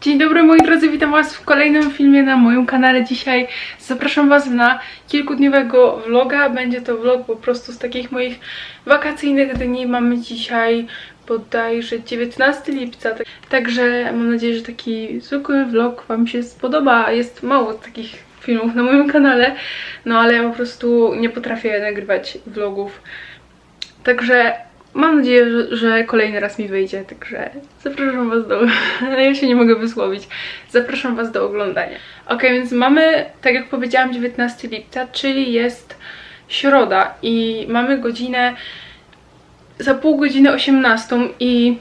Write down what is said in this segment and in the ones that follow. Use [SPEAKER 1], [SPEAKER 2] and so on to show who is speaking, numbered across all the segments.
[SPEAKER 1] Dzień dobry moi drodzy, witam was w kolejnym filmie na moim kanale. Dzisiaj zapraszam was na kilkudniowego vloga. Będzie to vlog po prostu z takich moich wakacyjnych dni. Mamy dzisiaj bodajże 19 lipca, tak- także mam nadzieję, że taki zwykły vlog wam się spodoba. Jest mało takich filmów na moim kanale, no ale ja po prostu nie potrafię nagrywać vlogów. Także mam nadzieję, że, że kolejny raz mi wyjdzie, także zapraszam Was do... ja się nie mogę wysłowić. Zapraszam Was do oglądania. Ok, więc mamy, tak jak powiedziałam, 19 lipca, czyli jest środa i mamy godzinę za pół godziny 18 i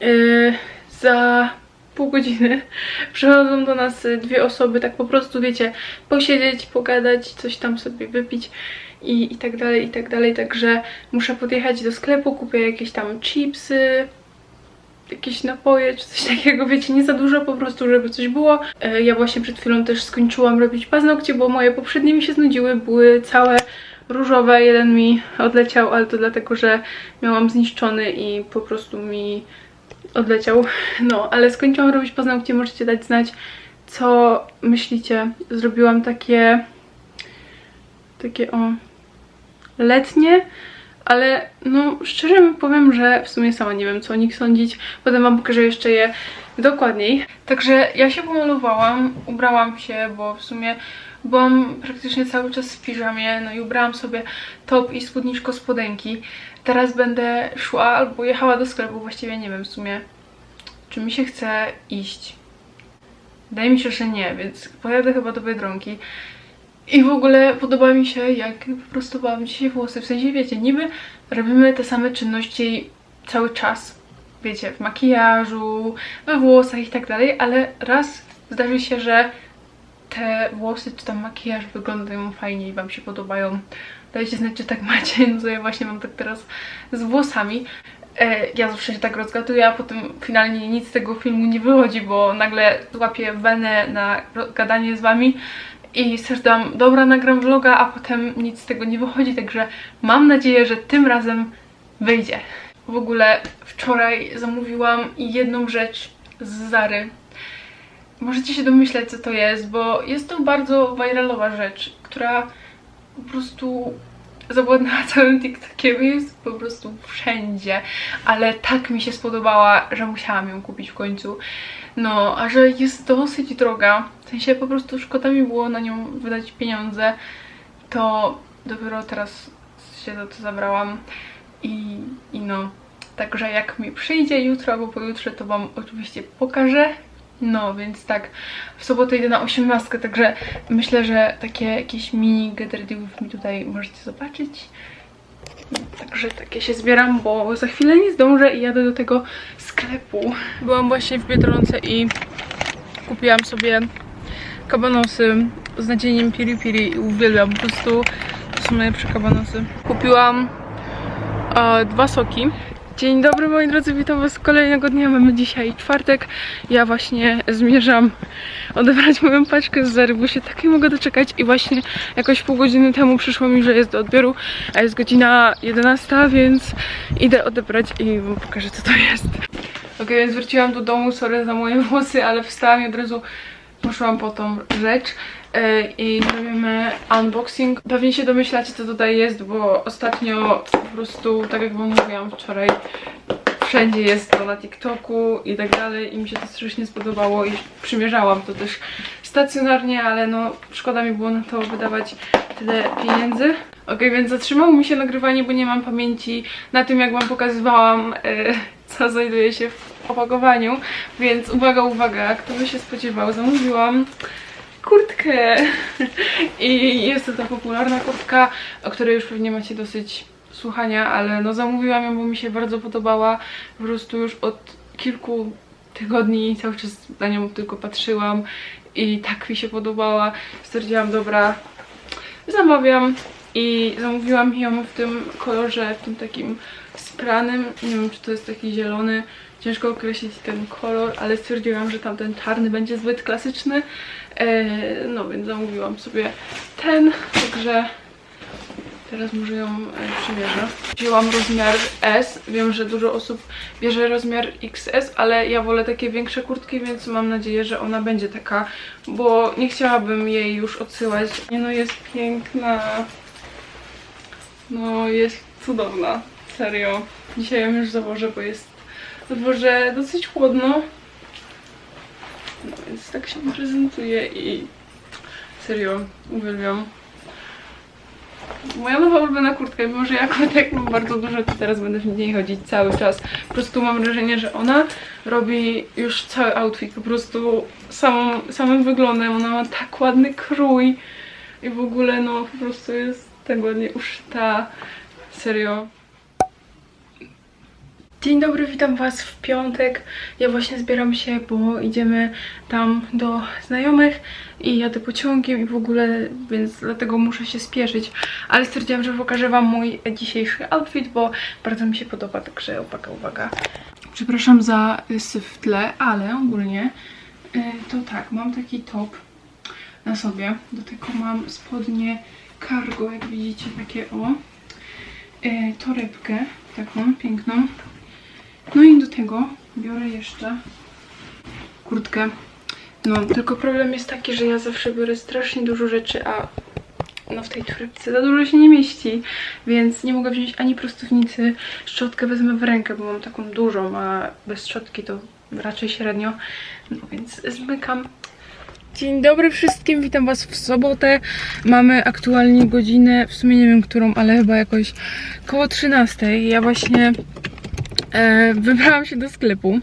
[SPEAKER 1] yy, za pół godziny. Przychodzą do nas dwie osoby, tak po prostu, wiecie, posiedzieć, pogadać, coś tam sobie wypić i, i tak dalej, i tak dalej, także muszę podjechać do sklepu, kupię jakieś tam chipsy, jakieś napoje czy coś takiego, wiecie, nie za dużo po prostu, żeby coś było. E, Ja właśnie przed chwilą też skończyłam robić paznokcie, bo moje poprzednie mi się znudziły, były całe różowe, jeden mi odleciał, ale to dlatego, że miałam zniszczony i po prostu mi odleciał. No, ale skończyłam robić paznokcie, możecie dać znać, co myślicie. Zrobiłam takie takie o letnie, ale no szczerze powiem, że w sumie sama nie wiem co o nich sądzić. Potem wam pokażę jeszcze je dokładniej. Także ja się pomalowałam, ubrałam się, bo w sumie byłam praktycznie cały czas w piżamie, no i ubrałam sobie top i spódniczko spodenki. Teraz będę szła albo jechała do sklepu, właściwie nie wiem w sumie, czy mi się chce iść. Wydaje mi się, że nie, więc pojadę chyba do Biedronki. I w ogóle podoba mi się, jak wyprostowałam dzisiaj włosy. W sensie, wiecie, niby robimy te same czynności cały czas. Wiecie, w makijażu, we włosach i tak dalej, ale raz zdarzy się, że te włosy czy tam makijaż wyglądają fajnie i Wam się podobają. Dajcie znać, czy tak macie. No ja właśnie mam tak teraz z włosami. E, ja zawsze się tak rozgaduję, a potem finalnie nic z tego filmu nie wychodzi, bo nagle łapię wenę na gadanie z Wami i stwierdziłam, dobra, nagram vloga, a potem nic z tego nie wychodzi, także mam nadzieję, że tym razem wyjdzie. W ogóle wczoraj zamówiłam jedną rzecz z Zary. Możecie się domyśleć, co to jest, bo jest to bardzo viralowa rzecz, która po prostu zawładnęła całym TikTokiem jest po prostu wszędzie, ale tak mi się spodobała, że musiałam ją kupić w końcu. No, a że jest dosyć droga, w sensie po prostu szkoda mi było na nią wydać pieniądze, to dopiero teraz się za to zabrałam i, i no, także jak mi przyjdzie jutro albo pojutrze, to Wam oczywiście pokażę. No, więc tak, w sobotę idę na 18, także myślę, że takie jakieś mini get ready with me tutaj możecie zobaczyć. Także takie się zbieram, bo za chwilę nie zdążę i jadę do tego sklepu. Byłam właśnie w Biedronce i kupiłam sobie kabanosy z nadzieniem piri piri i uwielbiam, po prostu to są najlepsze kabanosy. Kupiłam e, dwa soki. Dzień dobry moi drodzy, witam was kolejnego dnia, mamy dzisiaj czwartek. Ja właśnie zmierzam odebrać moją paczkę z Zary, bo się tak nie mogę doczekać i właśnie jakoś pół godziny temu przyszło mi, że jest do odbioru, a jest godzina 11, więc idę odebrać i wam pokażę co to jest. Ok, więc wróciłam do domu, sorry za moje włosy, ale wstałam i od razu poszłam po tą rzecz i robimy unboxing. Pewnie się domyślacie co tutaj jest, bo ostatnio po prostu, tak jak wam mówiłam wczoraj, wszędzie jest to na TikToku i tak dalej i mi się to strasznie spodobało i przymierzałam to też stacjonarnie, ale no szkoda mi było na to wydawać tyle pieniędzy. Ok, więc zatrzymało mi się nagrywanie, bo nie mam pamięci na tym jak wam pokazywałam e, co znajduje się w opakowaniu, więc uwaga, uwaga, kto by się spodziewał, zamówiłam kurtkę. I jest to ta popularna kurtka, o której już pewnie macie dosyć słuchania, ale no zamówiłam ją, bo mi się bardzo podobała, po prostu już od kilku tygodni cały czas na nią tylko patrzyłam i tak mi się podobała, stwierdziłam, dobra, zamawiam. I zamówiłam ją w tym kolorze, w tym takim spranym, nie wiem czy to jest taki zielony, ciężko określić ten kolor, ale stwierdziłam, że tamten czarny będzie zbyt klasyczny, e, no więc zamówiłam sobie ten, także Teraz może ją e, przymierzę. Wzięłam rozmiar S. Wiem, że dużo osób bierze rozmiar XS, ale ja wolę takie większe kurtki, więc mam nadzieję, że ona będzie taka, bo nie chciałabym jej już odsyłać. Nie no, jest piękna. No, jest cudowna. Serio. Dzisiaj ją już założę, bo jest na dworze dosyć chłodno. No więc tak się prezentuje i serio uwielbiam. Moja nowa ulubiona kurtka, mimo że ja kurtek mam bardzo dużo, to teraz będę w niej chodzić cały czas. Po prostu mam wrażenie, że ona robi już cały outfit, po prostu samą, samym wyglądem. Ona ma tak ładny krój i w ogóle no po prostu jest tak ładnie uszyta. Serio. Dzień dobry, witam Was w piątek. Ja właśnie zbieram się, bo idziemy tam do znajomych i jadę pociągiem i w ogóle, więc dlatego muszę się spieszyć. Ale stwierdziłam, że pokażę Wam mój dzisiejszy outfit, bo bardzo mi się podoba, także uwaga, uwaga. Przepraszam za syf w tle, ale ogólnie y, to tak, mam taki top na sobie. Do tego mam spodnie cargo, jak widzicie, takie o. Y, torebkę taką piękną. No i do tego biorę jeszcze kurtkę. No, tylko problem jest taki, że ja zawsze biorę strasznie dużo rzeczy, a no w tej torebce za dużo się nie mieści, więc nie mogę wziąć ani prostownicy. Szczotkę wezmę w rękę, bo mam taką dużą, a bez szczotki to raczej średnio. No więc zmykam. Dzień dobry wszystkim, witam Was w sobotę. Mamy aktualnie godzinę, w sumie nie wiem którą, ale chyba jakoś koło 13. Ja właśnie e, wybrałam się do sklepu,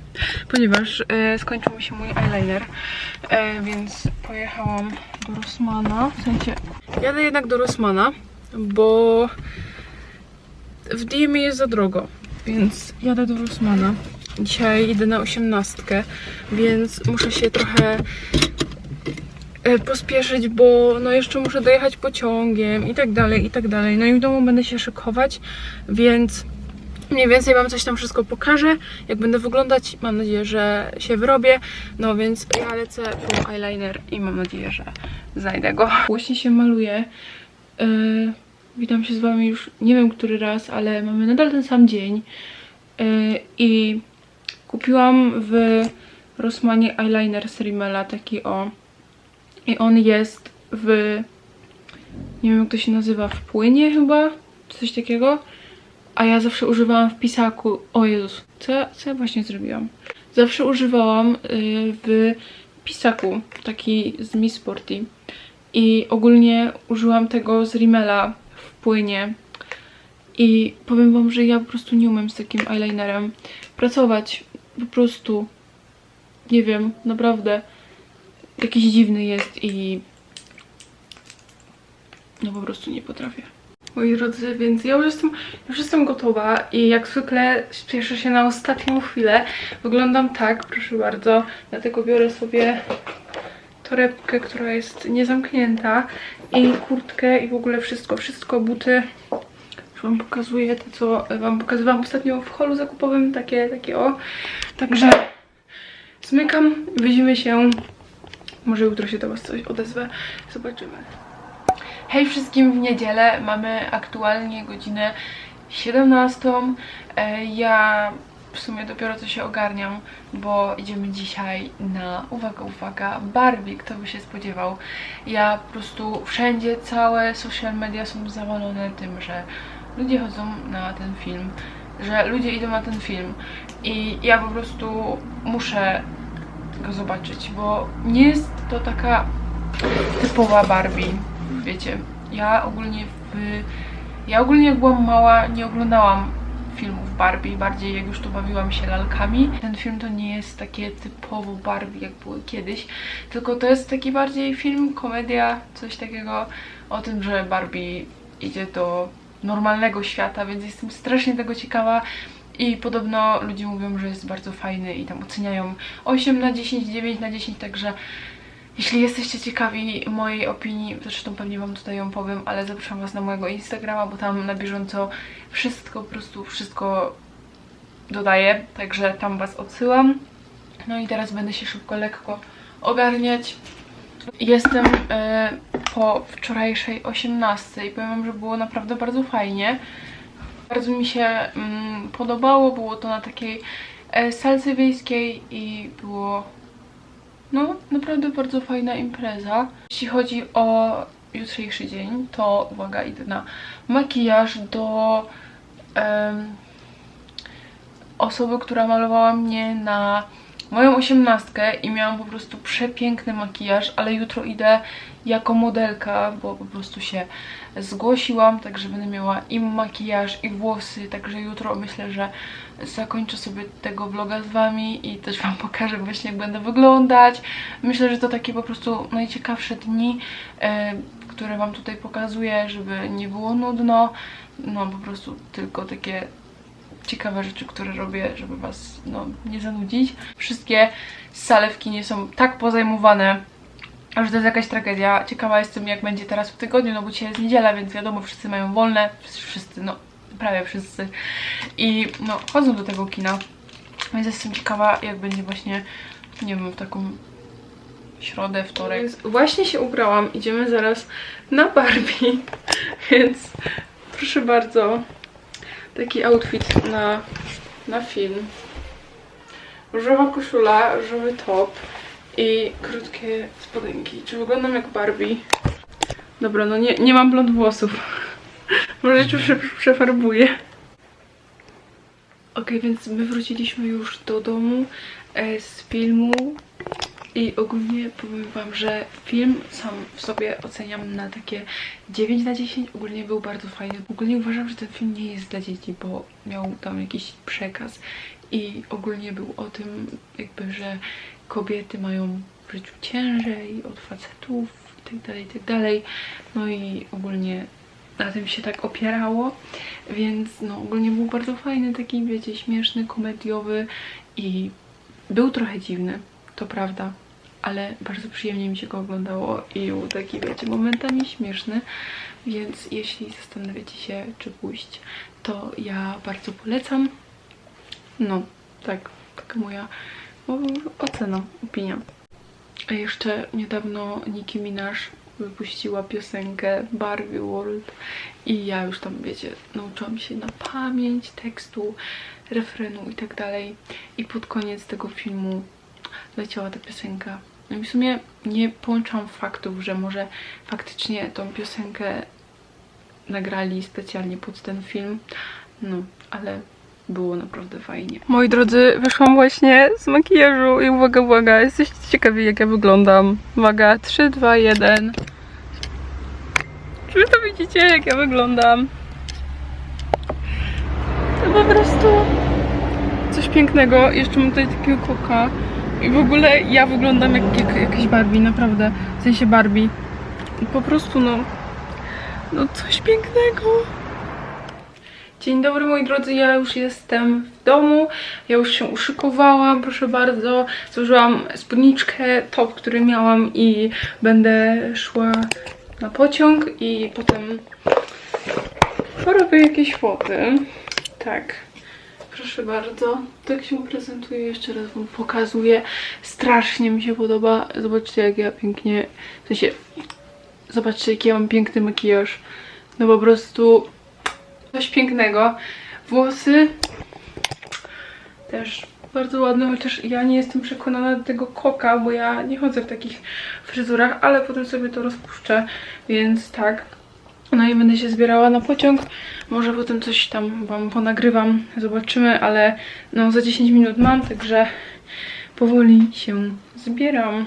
[SPEAKER 1] ponieważ e, skończył mi się mój eyeliner, e, więc pojechałam do Rossmana. W sensie, jadę jednak do Rossmana, bo w DM jest za drogo, więc jadę do Rossmana. Dzisiaj idę na osiemnastkę, więc muszę się trochę e, pospieszyć, bo no jeszcze muszę dojechać pociągiem i tak dalej, i tak dalej. No i w domu będę się szykować, więc mniej więcej wam coś tam wszystko pokażę, jak będę wyglądać. Mam nadzieję, że się wyrobię. No więc ja lecę po eyeliner i mam nadzieję, że znajdę go. Właśnie się maluję. Yy, witam się z wami już nie wiem który raz, ale mamy nadal ten sam dzień. Yy, I kupiłam w Rossmanie eyeliner z Rimmela, taki o. I on jest w... Nie wiem jak to się nazywa, w płynie chyba? Coś takiego. A ja zawsze używałam w pisaku. O Jezus, co, co ja właśnie zrobiłam? Zawsze używałam y, w pisaku, taki z Miss Sporty. I ogólnie użyłam tego z Rimmela w płynie. I powiem wam, że ja po prostu nie umiem z takim eyelinerem pracować. Po prostu nie wiem, naprawdę jakiś dziwny jest i no po prostu nie potrafię. Moi drodzy, więc ja już jestem, już jestem gotowa i jak zwykle spieszę się na ostatnią chwilę. Wyglądam tak, proszę bardzo, dlatego biorę sobie torebkę, która jest niezamknięta i kurtkę i w ogóle wszystko, wszystko, buty. Już wam pokazuję te, co wam pokazywałam ostatnio w holu zakupowym, takie, takie o. Także zmykam, widzimy się. Może jutro się do was coś odezwę. Zobaczymy. Hej wszystkim w niedzielę, mamy aktualnie godzinę 17. E, Ja w sumie dopiero co się ogarniam, bo idziemy dzisiaj na, uwaga, uwaga, Barbie, kto by się spodziewał. Ja po prostu wszędzie, całe social media są zawalone tym, że ludzie chodzą na ten film, że ludzie idą na ten film i ja po prostu muszę go zobaczyć, bo nie jest to taka typowa Barbie, wiecie. Ja ogólnie w... Ja ogólnie jak byłam mała nie oglądałam filmów Barbie, bardziej jak już tu bawiłam się lalkami. Ten film to nie jest takie typowo Barbie jak były kiedyś, tylko to jest taki bardziej film, komedia, coś takiego o tym, że Barbie idzie do normalnego świata, więc jestem strasznie tego ciekawa. I podobno ludzie mówią, że jest bardzo fajny i tam oceniają 8 na 10, 9 na 10, także jeśli jesteście ciekawi mojej opinii, zresztą pewnie wam tutaj ją powiem, ale zapraszam was na mojego Instagrama, bo tam na bieżąco wszystko, po prostu wszystko dodaję, także tam was odsyłam. No i teraz będę się szybko, lekko ogarniać. Jestem e, po wczorajszej 18 i powiem wam, że było naprawdę bardzo fajnie. Bardzo mi się mm, podobało, było to na takiej e, salce wiejskiej i było no naprawdę bardzo fajna impreza. Jeśli chodzi o jutrzejszy dzień, to uwaga, idę na makijaż do em, osoby, która malowała mnie na moją osiemnastkę i miałam po prostu przepiękny makijaż, ale jutro idę jako modelka, bo po prostu się zgłosiłam, także będę miała i makijaż, i włosy, także jutro myślę, że zakończę sobie tego vloga z wami i też wam pokażę właśnie jak będę wyglądać. Myślę, że to takie po prostu najciekawsze dni, e, które wam tutaj pokazuję, żeby nie było nudno. No po prostu tylko takie ciekawe rzeczy, które robię, żeby was no, nie zanudzić. Wszystkie sale w kinie są tak pozajmowane, że to jest jakaś tragedia. Ciekawa jestem, jak będzie teraz w tygodniu, no bo dzisiaj jest niedziela, więc wiadomo, wszyscy mają wolne. Wszyscy, no prawie wszyscy. I no, chodzą do tego kina. Więc jestem ciekawa, jak będzie właśnie, nie wiem, w taką środę, wtorek. Właśnie się ubrałam, idziemy zaraz na Barbie, więc proszę bardzo, taki outfit na, na film. Różowa koszula, różowy top i krótkie spodenki. Czy wyglądam jak Barbie? Dobra, no nie, nie mam blond włosów. Może jeszcze prze, przefarbuję. Ok, więc my wróciliśmy już do domu e, z filmu i ogólnie powiem wam, że film sam w sobie oceniam na takie 9 na 10. Ogólnie był bardzo fajny. Ogólnie uważam, że ten film nie jest dla dzieci, bo miał tam jakiś przekaz i ogólnie był o tym jakby, że kobiety mają w życiu ciężej od facetów i tak dalej, i tak. No i ogólnie na tym się tak opierało, więc no ogólnie był bardzo fajny, taki wiecie, śmieszny, komediowy i był trochę dziwny, to prawda, ale bardzo przyjemnie mi się go oglądało i był taki, wiecie, momentami śmieszny, więc jeśli zastanawiacie się, czy pójść, to ja bardzo polecam. No, tak, taka moja no, ocena, opinia. A jeszcze niedawno Nicki Minaj wypuściła piosenkę Barbie World i ja już tam, wiecie, nauczyłam się na pamięć tekstu, refrenu i tak dalej. I pod koniec tego filmu leciała ta piosenka. No i w sumie nie połączam faktów, że może faktycznie tą piosenkę nagrali specjalnie pod ten film. No, ale było naprawdę fajnie. Moi drodzy, wyszłam właśnie z makijażu i uwaga, uwaga, jesteście ciekawi jak ja wyglądam. Uwaga, 3, 2, 1. Czy wy to widzicie jak ja wyglądam? To po prostu coś pięknego. Jeszcze mam tutaj takiego koka. I w ogóle ja wyglądam jak, jak jakaś Barbie, naprawdę. W sensie Barbie. I po prostu no, no coś pięknego. Dzień dobry moi drodzy, ja już jestem w domu, ja już się uszykowałam, proszę bardzo. Złożyłam spódniczkę, top, który miałam i będę szła na pociąg i potem porobię jakieś foty. Tak, proszę bardzo. Tak się prezentuję, jeszcze raz wam pokazuję. Strasznie mi się podoba. Zobaczcie jak ja pięknie, w sensie, zobaczcie jaki ja mam piękny makijaż. No po prostu coś pięknego. Włosy też bardzo ładne, chociaż ja nie jestem przekonana do tego koka, bo ja nie chodzę w takich fryzurach, ale potem sobie to rozpuszczę, więc tak. No i będę się zbierała na pociąg. Może potem coś tam wam ponagrywam, zobaczymy, ale no za 10 minut mam, także powoli się zbieram.